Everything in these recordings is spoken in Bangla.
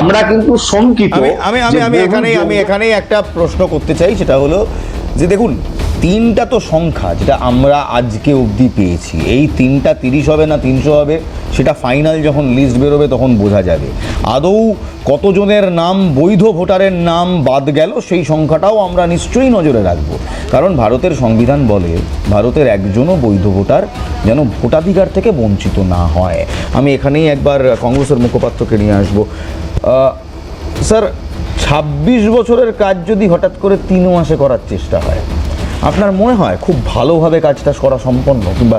আমরা কিন্তু শঙ্কিত আমি আমি আমি এখানেই আমি এখানেই একটা প্রশ্ন করতে চাই সেটা হলো যে দেখুন তিনটা তো সংখ্যা যেটা আমরা আজকে অবধি পেয়েছি। এই তিনটা তিরিশ হবে না তিনশো হবে সেটা ফাইনাল যখন লিস্ট বেরোবে তখন বোঝা যাবে। আদৌ কতজনের নাম বৈধ ভোটারের নাম বাদ গেল সেই সংখ্যাটাও আমরা নিশ্চয়ই নজরে রাখব। কারণ ভারতের সংবিধান বলে ভারতের একজনও বৈধ ভোটার যেন ভোটাধিকার থেকে বঞ্চিত না হয়। আমি এখানেই একবার কংগ্রেসের মুখপাত্রকে নিয়ে আসব। স্যার ছাব্বিশ বছরের কাজ যদি হঠাৎ করে তিন মাসে করার চেষ্টা হয় আপনার মনে হয় খুব ভালোভাবে কাজটা করা সম্পন্ন কিংবা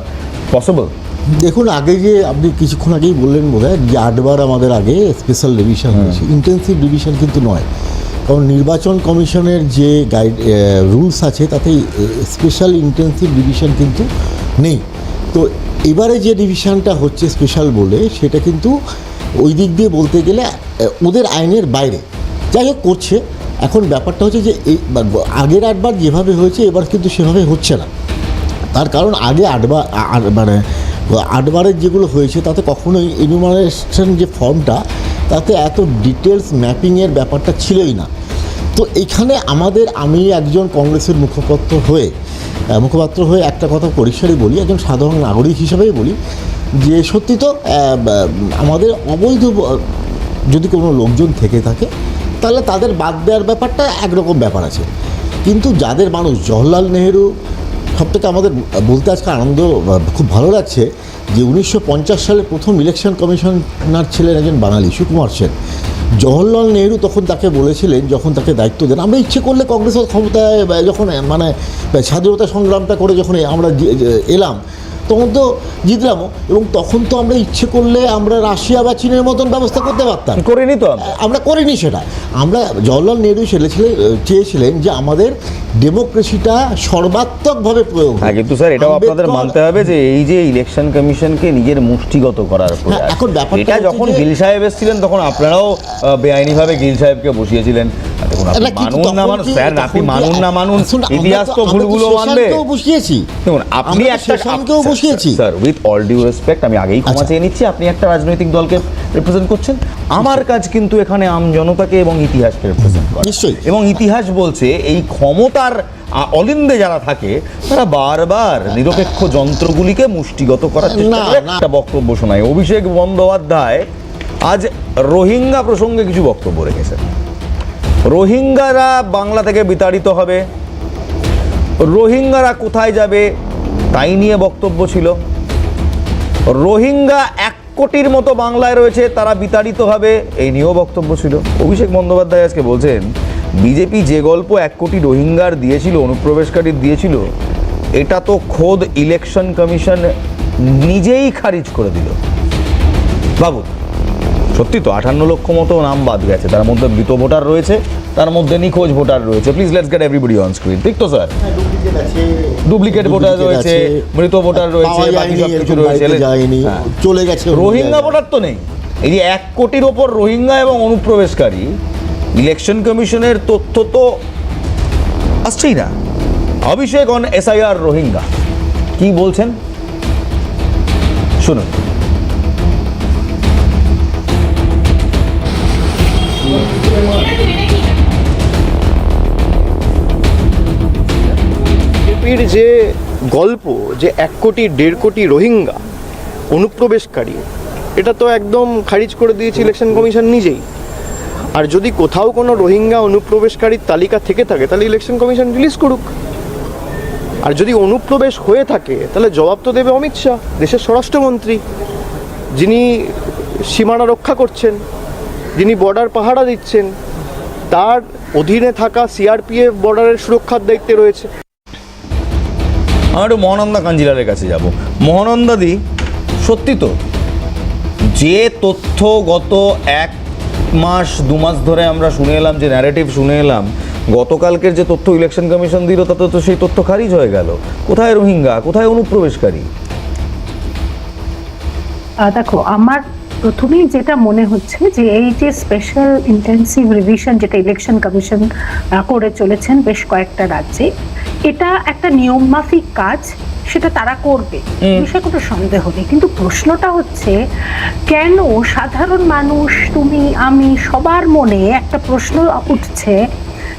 পসিবল দেখুন আগে যে আপনি কিছুক্ষণ আগেই বললেন বোধ হয় যে আটবার আমাদের আগে স্পেশাল ডিভিশন হয়েছে। ইন্টেন্সিভ ডিভিশন কিন্তু নয়। কারণ নির্বাচন কমিশনের যে গাইড রুলস আছে তাতে স্পেশাল ইন্টেন্সিভ ডিভিশন কিন্তু নেই। তো এবারে যে ডিভিশনটা হচ্ছে স্পেশাল বলে সেটা কিন্তু ওই দিক দিয়ে বলতে গেলে ওদের আইনের বাইরে। যাই হোক, করছে। এখন ব্যাপারটা হচ্ছে যে, এই আগের আটবার যেভাবে হয়েছে, এবার কিন্তু সেভাবে হচ্ছে না। তার কারণ আগে আটবার মানে আটবারের যেগুলো হয়েছে, তাতে কখনোই এনুমারেশন যে ফর্মটা, তাতে এত ডিটেলস ম্যাপিংয়ের ব্যাপারটা ছিলই না। তো এখানে আমাদের, আমি একজন কংগ্রেসের মুখপাত্র হয়ে মুখপাত্র হয়ে একটা কথা পরিষ্কারই বলি, একজন সাধারণ নাগরিক হিসেবেই বলি যে সত্যি তো আমাদের অবৈধ, যদি কোনো লোকজন থেকে থাকে, তাহলে তাদের বাদ দেওয়ার ব্যাপারটা একরকম ব্যাপার আছে। কিন্তু যাদের মানুষ, জওহরলাল নেহেরু সব থেকে আমাদের বলতে আজকে আনন্দ খুব ভালো লাগছে যে উনিশশো পঞ্চাশ সালে প্রথম ইলেকশন কমিশনার ছিলেন একজন বাঙালি, সুকুমার সেন। জওহরলাল নেহেরু তখন তাকে বলেছিলেন, যখন তাকে দায়িত্ব দেন, আমরা ইচ্ছে করলে কংগ্রেসের ক্ষমতায় যখন মানে স্বাধীনতা সংগ্রামটা করে যখন আমরা এলাম তখন তো জিতলামও এবং তখন তো আমরা ইচ্ছে করলে আমরা রাশিয়া বা চীনের মতন ব্যবস্থা করতে পারতাম। করিনি তো আমরা। করিনি সেটা। আমরা জওয়াহরলাল নেহরু ছেলে ছেলে চেয়েছিলেন যে আমাদের ডেমোক্রেসিটা সর্বাত্মকভাবে প্রয়োগ। হ্যাঁ কিন্তু স্যার এটাও আপনাদের মানতে হবে যে এই যে ইলেকশন কমিশনকে নিজের মুষ্টিগত করার প্রয়াস হ্যাঁ, এখন ব্যাপারটা এটা যখন গিল সাহেব এসেছিলেন তখন আপনারাও বেআইনিভাবে গিল সাহেবকে বসিয়েছিলেন দেখুন আপনি না, মানুন না তখন মানুন স্যার আপনি মানুন না মানুন শুনুন, ইতিহাস তো- ভুলগুলো মানবে বসিয়েছি দেখুন আপনি একটা শেষানকেও বসিয়েছি sir with all due respect আমি আগেই ক্ষমা আচ্ছা। চেয়ে নিচ্ছি আপনি একটা রাজনৈতিক দলকে রিপ্রেজেন্ট করছেন। আমার কাজ কিন্তু এখানে আম জনতাকে এবং ইতিহাসকে রিপ্রেজেন্ট করা। নিশ্চয়ই। এবং ইতিহাস বলছে এই ক্ষমতার অলিন্দে যারা থাকে তারা বারবার নিরপেক্ষ যন্ত্রগুলিকে মুষ্টিগত করার চেষ্টা করে। একটা বক্তব্য শোনায় অভিষেক বন্দ্যোপাধ্যায় আজ রোহিঙ্গা প্রসঙ্গে কিছু বক্তব্য রেখেছেন। রোহিঙ্গারা বাংলা থেকে বিতাড়িত হবে। রোহিঙ্গারা কোথায় যাবে তাই নিয়ে বক্তব্য ছিল। রোহিঙ্গা এক কোটির মতো বাংলায় রয়েছে, তারা বিতাড়িত হবে এই নিয়েও বক্তব্য ছিল। অভিষেক বন্দ্যোপাধ্যায় আজকে বলছেন, বিজেপি যে গল্প এক কোটি রোহিঙ্গার দিয়েছিল, অনুপ্রবেশকারীর দিয়েছিল, এটা তো খোদ ইলেকশন কমিশন নিজেই খারিজ করে দিল। বাবু, সত্যি তো আটান্ন লক্ষ মতো নাম বাদ গেছে। তার মধ্যে মৃত ভোটার রয়েছে, তার মধ্যে নিখোঁজ ভোটার রয়েছে। Please let's get everybody on screen ঠিক তো স্যার ডুপ্লিকেট ভোটার রয়েছে মৃত ভোটার রয়েছে বাকি সব কিছু রয়েছে। যায়নি হ্যাঁ। চলে গেছে রোহিঙ্গা ভোটার তো নেই। এই যে এক কোটির ওপর রোহিঙ্গা এবং অনুপ্রবেশকারী ইলেকশন কমিশনের তথ্য তো আসছেই না। Abhishek on SIR Rohingya. কি বলছেন? শুনুন। যে গল্প যে এক কোটি, দেড় কোটি রোহিঙ্গা অনুপ্রবেশকারী, এটা তো একদম খারিজ করে দিয়েছে ইলেকশন কমিশন নিজেই। আর যদি কোথাও কোনো রোহিঙ্গা অনুপ্রবেশকারীর তালিকা থেকে থাকে, তাহলে ইলেকশন কমিশন রিলিজ করুক। আর যদি অনুপ্রবেশ হয়ে থাকে, তাহলে জবাব তো দেবে অমিত শাহ, দেশের স্বরাষ্ট্রমন্ত্রী। যিনি সীমানা রক্ষা করছেন, যিনি বর্ডার পাহারা দিচ্ছেন, তার অধীনে থাকা সিআরপিএফ বর্ডারের সুরক্ষার দায়িত্বে রয়েছে। আমি একটু মহানন্দা কাঞ্জিলারের কাছে যাব। মহানন্দাদি, সত্যি তো, যে তথ্য গত এক মাস, দু মাস ধরে আমরা শুনে এলাম, যে ন্যারেটিভ শুনে এলাম, গতকালকের যে তথ্য ইলেকশন কমিশন দিল, তাতে তো সেই তথ্য খারিজ হয়ে গেল। কোথায় রোহিঙ্গা? কোথায় অনুপ্রবেশকারী? দেখো, আমার প্রথমেই যেটা মনে হচ্ছে যে এই যে স্পেশাল ইন্টেন্সিভ রিভিশন যেটা ইলেকশন কমিশন করে চলেছেন বেশ কয়েকটা রাজ্যে এটা একটা নিয়মমাফিক কাজ সেটা তারা করবে। বিষয়ে কোনো সন্দেহ নেই। কিন্তু প্রশ্নটা হচ্ছে কেন সাধারণ মানুষ তুমি আমি সবার মনে একটা প্রশ্ন উঠছে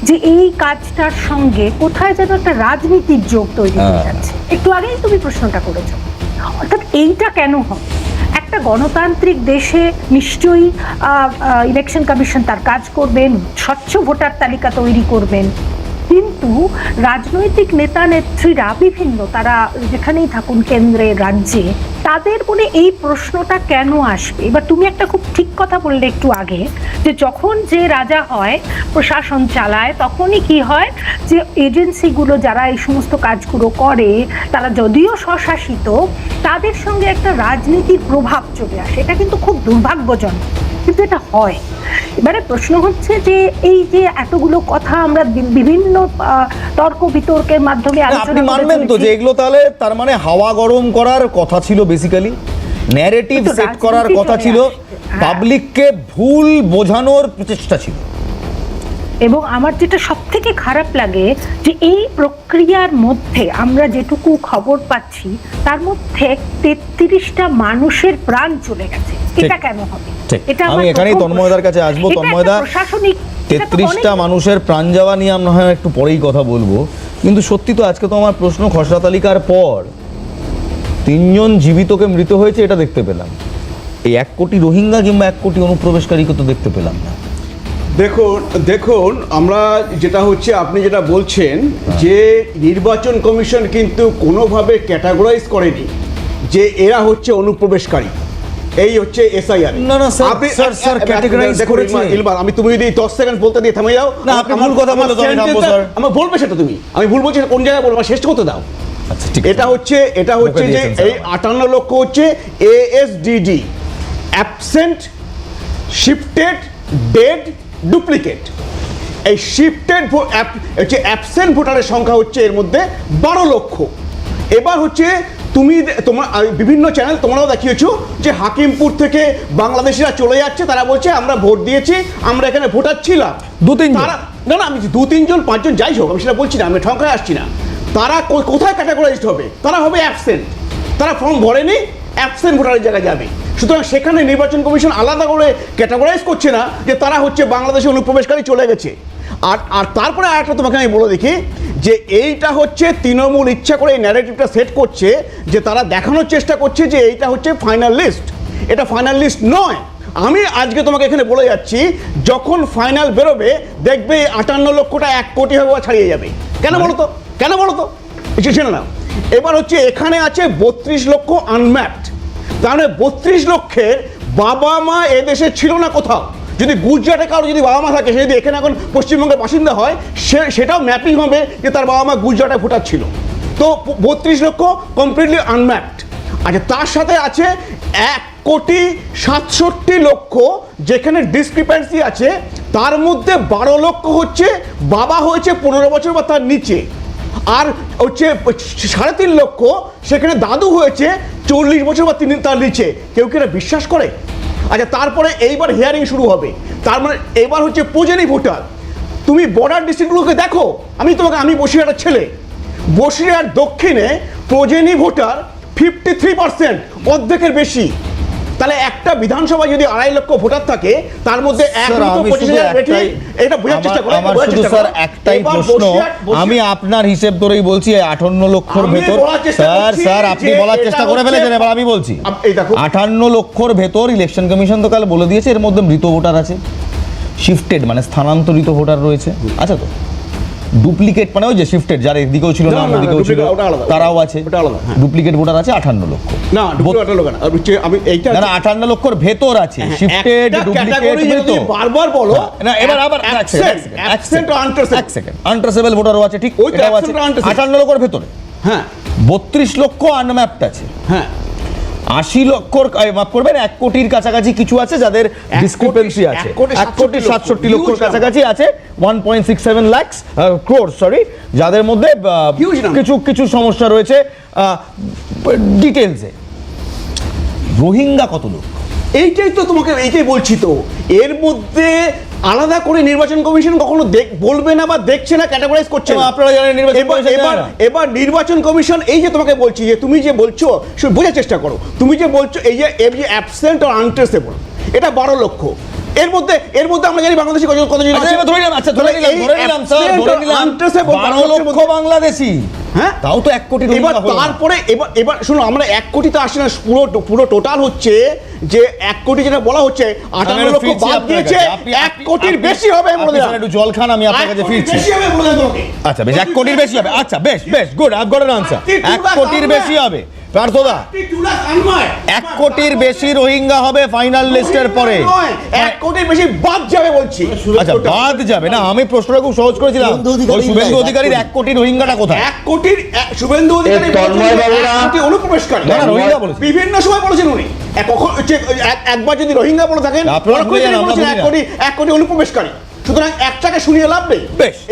যে এই কাজটার সঙ্গে কোথায় যেন একটা রাজনীতির যোগ তৈরি হয়ে হ্যাঁ। যাচ্ছে? একটু আগেই তুমি প্রশ্নটা করেছ। অর্থাৎ এইটা কেন হয় একটা গণতান্ত্রিক দেশে নিশ্চয়ই ইলেকশন কমিশন তার কাজ করবেন স্বচ্ছ ভোটার তালিকা তৈরি করবেন। কিন্তু রাজনৈতিক নেতা, নেত্রীরা, বিভিন্ন তারা যেখানেই থাকুন কেন্দ্রে, রাজ্যে, তাদের মনে এই প্রশ্নটা কেন আসবে? এবার তুমি একটা খুব ঠিক কথা বললে একটু আগে, যে যখন যে রাজা হয়, প্রশাসন চালায়, তখনই কি হয় যে এজেন্সিগুলো যারা এই সমস্ত কাজগুলো করে, তারা যদিও স্বশাসিত, তাদের সঙ্গে একটা রাজনীতির প্রভাব চলে আসে। এটা কিন্তু খুব দুর্ভাগ্যজনক, কিন্তু এটা হয়। এবারে প্রশ্ন হচ্ছে যে এই যে এতগুলো কথা আমরা বিভিন্ন তর্ক বিতর্কের মাধ্যমে আপনি মানবেন তো যে এগুলো তাহলে তার মানে হাওয়া গরম করার কথা ছিল বেসিক্যালি ন্যারেটিভ সেট করার কথা ছিল আসছে। হ্যাঁ। পাবলিককে ভুল বোঝানোর প্রচেষ্টা ছিল এবং আমার যেটা সব থেকে খারাপ লাগে যে এই প্রক্রিয়ার মধ্যে আমরা যেটুকু খবর পাচ্ছি তার মধ্যে তেত্রিশটা মানুষের প্রাণ চলে গেছে। এটা কেন হবে? এটা আমি এখানেই তন্ময়দার কাছে আসব। তন্ময়দা, প্রশাসনিক তেত্রিশটা মানুষের প্রাণ যাওয়া নিয়ে আমরা হয় একটু পরেই কথা বলব। কিন্তু সত্যি তো আজকে তো আমার প্রশ্ন খসড়া তালিকার পর। তিনজন জীবিতকে মৃত হয়েছে এটা দেখতে পেলাম। এই এক কোটি রোহিঙ্গা কিংবা এক কোটি অনুপ্রবেশকারীকে তো দেখতে পেলাম না। দেখুন দেখুন আমরা যেটা হচ্ছে আপনি যেটা বলছেন যে নির্বাচন কমিশন কিন্তু কোনোভাবে ক্যাটাগরাইজ করেনি যে এরা হচ্ছে অনুপ্রবেশকারী। এই হচ্ছে এসআইআর। না, না, স্যার, আপনি স্যার, স্যার, categorize করেছে। ইলবার আমি তুমি যদি দশ সেকেন্ড বলতে দিয়ে থামে যাও না, আপনি ভুল কথা তো আমি থামবো, স্যার। আমার বলবে সেটা তুমি। আমি ভুল বলছি কোন জায়গায় বলব? শেষ করতে দাও। আচ্ছা ঠিক এটা হচ্ছে এটা হচ্ছে যে এই আটান্ন লক্ষ হচ্ছে ASDD absent shifted dead duplicate. এই শিফটেড হচ্ছে অ্যাবসেন্ট ভোটারের সংখ্যা হচ্ছে এর মধ্যে বারো লক্ষ। এবার হচ্ছে তুমি তোমার বিভিন্ন চ্যানেল তোমরাও দেখিয়েছো যে হাকিমপুর থেকে বাংলাদেশিরা চলে যাচ্ছে তারা বলছে আমরা ভোট দিয়েছি আমরা এখানে ভোটার ছিলাম। দু তিন তারা না না আমি দু তিনজন পাঁচজন যাই হোক আমি সেটা বলছি না আমি ঠঙ্কায় আসছি না। তারা কোথায় ক্যাটাগরাইজড হবে? তারা হবে অ্যাবসেন্ট তারা ফর্ম ভরেনি অ্যাবসেন্ট ভোটারের জায়গায় যাবে। সুতরাং সেখানে নির্বাচন কমিশন আলাদা করে ক্যাটাগরাইজ করছে না যে তারা হচ্ছে বাংলাদেশে অনুপ্রবেশকারী চলে গেছে। আর আর তারপরে আরেকটা তোমাকে আমি বলে দেখি যে এইটা হচ্ছে তৃণমূল ইচ্ছা করে এই ন্যারেটিভটা সেট করছে যে তারা দেখানোর চেষ্টা করছে যে এইটা হচ্ছে ফাইনাল লিস্ট এটা ফাইনাল লিস্ট নয়। আমি আজকে তোমাকে এখানে বলে যাচ্ছি যখন ফাইনাল বেরোবে দেখবে আটান্ন লক্ষটা এক কোটি হবে বা ছাড়িয়ে যাবে। কেন বলো তো কেন বলো তো জেনে নাও। এবার হচ্ছে এখানে আছে বত্রিশ লক্ষ আনম্যাপড তাহলে বত্রিশ লক্ষের বাবা মা এদেশে ছিল না কোথাও। যদি গুজরাটে কারও যদি বাবা মা থাকে, সে যদি এখানে এখন পশ্চিমবঙ্গের বাসিন্দা হয়, সে, সেটাও ম্যাপিং হবে যে তার বাবা মা গুজরাটে ভোটার ছিল। তো বত্রিশ লক্ষ কমপ্লিটলি আনম্যাপড আচ্ছা তার সাথে আছে এক কোটি সাতষট্টি লক্ষ যেখানে ডিসক্রিপেন্সি আছে, তার মধ্যে বারো লক্ষ হচ্ছে বাবা হয়েছে পনেরো বছর বা তার নিচে। আর হচ্ছে সাড়ে তিন লক্ষ, সেখানে দাদু হয়েছে, চল্লিশ বছর বা তিন তার নিচে। কেউ কি এটা বিশ্বাস করে? আচ্ছা তারপরে এইবার হিয়ারিং শুরু হবে। তার মানে এবার হচ্ছে প্রজেনি ভোটার। তুমি বর্ডার ডিস্ট্রিক্টগুলোকে দেখো। আমি তোমাকে, আমি বসিরহাটের ছেলে। বসিরহাট দক্ষিণে প্রজেনি ভোটার ফিফটি থ্রি পার্সেন্ট অর্ধেকের বেশি। তাহলে একটা বিধানসভায় যদি আড়াই লক্ষ ভোটার থাকে তার মধ্যে এক লক্ষ আমি পঁচিশ হাজার এটা বোঝার চেষ্টা করো আমার- আমার শুধু স্যার একটাই প্রশ্ন। বসিরহাট- বসিরহাট- আমি আপনার হিসেব ধরেই বলছি এই আটান্ন লক্ষর ভেতর স্যার স্যার আপনি বলার চেষ্টা করে ফেলেছেন এবার আমি বলছি। আটান্ন লক্ষর ভেতর ইলেকশন কমিশন তো কাল বলে দিয়েছে এর মধ্যে মৃত ভোটার আছে। শিফটেড মানে স্থানান্তরিত ভোটার রয়েছে। আচ্ছা তো। ডুপ্লিকেট মানে ওই যে শিফটেড যার এদিকেও ছিল না, ওদিকেও ছিল। তারাও আছে। হ্যাঁ। ডুপ্লিকেট ভোটার আছে আটান্ন লক্ষ। না ডুপ্লিকেট লোক না। আমি এইটা না না আটান্ন লক্ষর ভেতর আছে। শিফটেড ডুপ্লিকেট category যদি বারবার বলো না এবার আবার এক absent, সেকেন্ড, আনট্রেসেবল ভোটারও আছে ঠিক? ওই তো আছে। আটান্ন লক্ষর ভেতরে। হ্যাঁ। বত্রিশ লক্ষ আনম্যাপড আছে। হ্যাঁ। আশি লক্ষর মাফ করবেন এক কোটির কাছাকাছি কিছু আছে যাদের ডিসক্রিপেন্সি আছে। এক কোটি সাতষট্টি সাতষট্টি লক্ষ। লক্ষর কাছাকাছি আছে one point six seven lakhs crore sorry যাদের মধ্যে কিছু কিছু সমস্যা রয়েছে ডিটেলসে রোহিঙ্গা কত লোক? এইটাই তো তোমাকে এইটাই বলছি তো। এর মধ্যে আলাদা করে নির্বাচন কমিশন কখনো দেখ বলবে না বা দেখছে না ক্যাটাগরাইজ করছে না। আপনারা জানেন নির্বাচন এবার এবার নির্বাচন কমিশন এই যে তোমাকে বলছি যে তুমি যে বলছো বোঝার চেষ্টা করো। তুমি যে বলছো এই যে এই যে অ্যাবসেন্ট আর আনট্রেসেবল এটা বারো লক্ষ। এর মধ্যে এর মধ্যে আমরা জানি বাংলাদেশে কত কতজন আচ্ছা, আছে? ধরে নিলাম, আচ্ছা, ধরে নিলাম, ধরে নিলাম, স্যার, ধরে নিলাম, untraceable বারো বারো লক্ষের লক্ষ বাংলাদেশি। হ্যাঁ? তাও তো এক কোটি এবার। তারপরে এবার এবার শুনো আমরা এক কোটি তো আসছে না পুরো পুরো টোটাল হচ্ছে যে এক কোটি যেটা বলা হচ্ছে আটান্ন লক্ষ বাদ দিয়েছে কাছে। আপনি- এক কোটির বেশি হবে। একটু জল খান আমি আপনার কাছে ফিরছি। বেশি হবে বলে দিলাম আচ্ছা বেশ এক কোটির বেশি হবে। আচ্ছা বেশ বেশ good I've got an answer আপনি এক কোটির বেশি হবে। আনবেন। এক কোটির বেশি রোহিঙ্গা হবে ফাইনাল লিস্টের পরে। এক কোটির বেশি বাদ যাবে বলছি। আচ্ছা বাদ যাবে না আমি প্রশ্নটা খুব সহজ করেছিলাম। শুভেন্দু অধিকারী এক অধিকারীর কোটি। এক কোটি রোহিঙ্গাটা কোথায়? এক কোটির শুভেন্দু অধিকারী অনুপ্রবেশকারী। না, রোহিঙ্গা। বিভিন্ন সময় বলেছেন উনি। কখন- একবার যদি রোহিঙ্গা বলে থাকেন এক কোটি এক কোটি অনুপ্রবেশকারী। সুতরাং একটাকে শুনিয়ে লাভ নেই। বেশ।